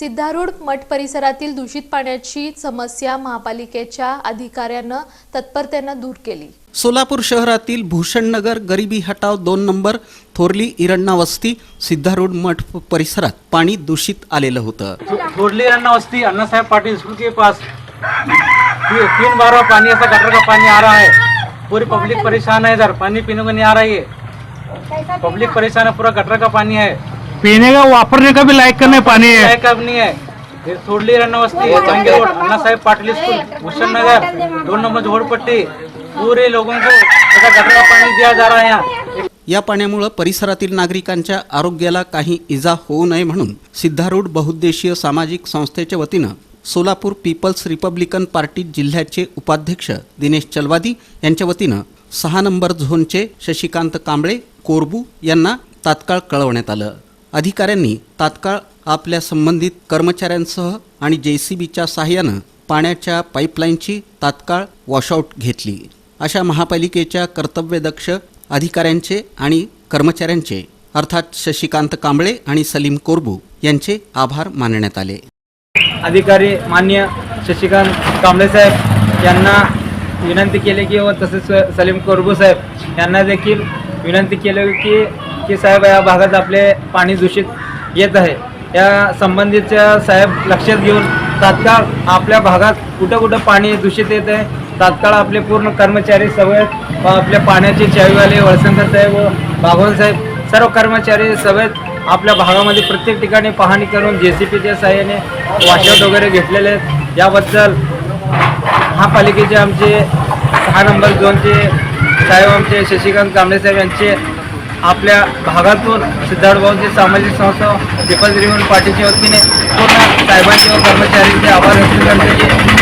सिद्धारूढ मठ परिसरातील दूषित पाण्याची समस्या महापालिकेच्या अधिकाऱ्यानं तत्परतेनं दूर केली. सोलापूर शहरातील भूषणनगर गरिबी हटाव दोन नंबर थोरली इरण्णा वस्ती सिद्धारूढ मठ परिसरात पाणी दूषित आलेलं होतं. थोड़ली अन्ना वस्ती अन्ना साहब पाटिल स्कूल के पास तीन बार पानी ऐसा गटर का पानी आ रहा है पूरी पब्लिक परेशान है इधर पानी पीने को नहीं आ रहा है पब्लिक परेशान है पूरा गटर का पानी है पीने का वापरने का भी लायक का नहीं पानी है नहीं है ये थोड़ली अन्ना वस्ती है जंगे रोड अन्ना साहब पाटिल स्कूल भूषण नगर दो नंबर झोड़पट्टी पूरे लोगों को ऐसा गटर का पानी दिया जा रहा है यहाँ या पाण्यामुळं परिसरातील नागरिकांच्या आरोग्याला काही इजा होऊ नये म्हणून सिद्धारूढ बहुद्देशीय सामाजिक संस्थेच्या वतीनं सोलापूर पीपल्स रिपब्लिकन पार्टी जिल्ह्याचे उपाध्यक्ष दिनेश चलवादी यांच्या वतीनं सहा नंबर झोनचे शशिकांत कांबळे कोरबू यांना तात्काळ कळवण्यात आलं. अधिकाऱ्यांनी तात्काळ आपल्या संबंधित कर्मचाऱ्यांसह आणि जे सी बीच्या सहाय्यानं पाण्याच्या पाईपलाईनची तात्काळ वॉशआउट घेतली. अशा महापालिकेच्या कर्तव्यदक्ष अधिकाऱ्यांचे आणि कर्मचाऱ्यांचे अर्थात शशिकांत कांबळे आणि सलीम कोरबू यांचे आभार मानण्यात आले. अधिकारी मान्य शशिकांत कांबळे साहेब यांना विनंती केली की व तसेच सलीम कोरबू साहेब यांना देखील विनंती केली की की साहेब या भागात आपले पाणी दूषित येत आहे. या संबंधितच्या साहेब लक्षात घेऊन तात्काळ आपल्या भागात कुठं कुठं पाणी दूषित येत आहे तात्काळ आपले पूर्ण कर्मचारी सवय व आपल्या पाण्याचे चावीवाले वळसंकर साहेब व बागवान साहेब सर्व कर्मचारी सवयत आपल्या भागामध्ये प्रत्येक ठिकाणी पाहणी करून जे सी पीच्या सहाय्याने वॉशआउट वगैरे घेतलेले आहेत. याबद्दल महापालिकेचे आमचे सहा नंबर झोनचे साहेब आमचे शशिकांत कांबळे साहेब यांचे आपल्या भागातून सिद्धार्थभाऊंची सामाजिक संस्था पीपल्स रिव्हन पार्टीच्या वतीने पूर्ण साहेबांचे व कर्मचाऱ्यांचे आभार व्यक्त करण्याचे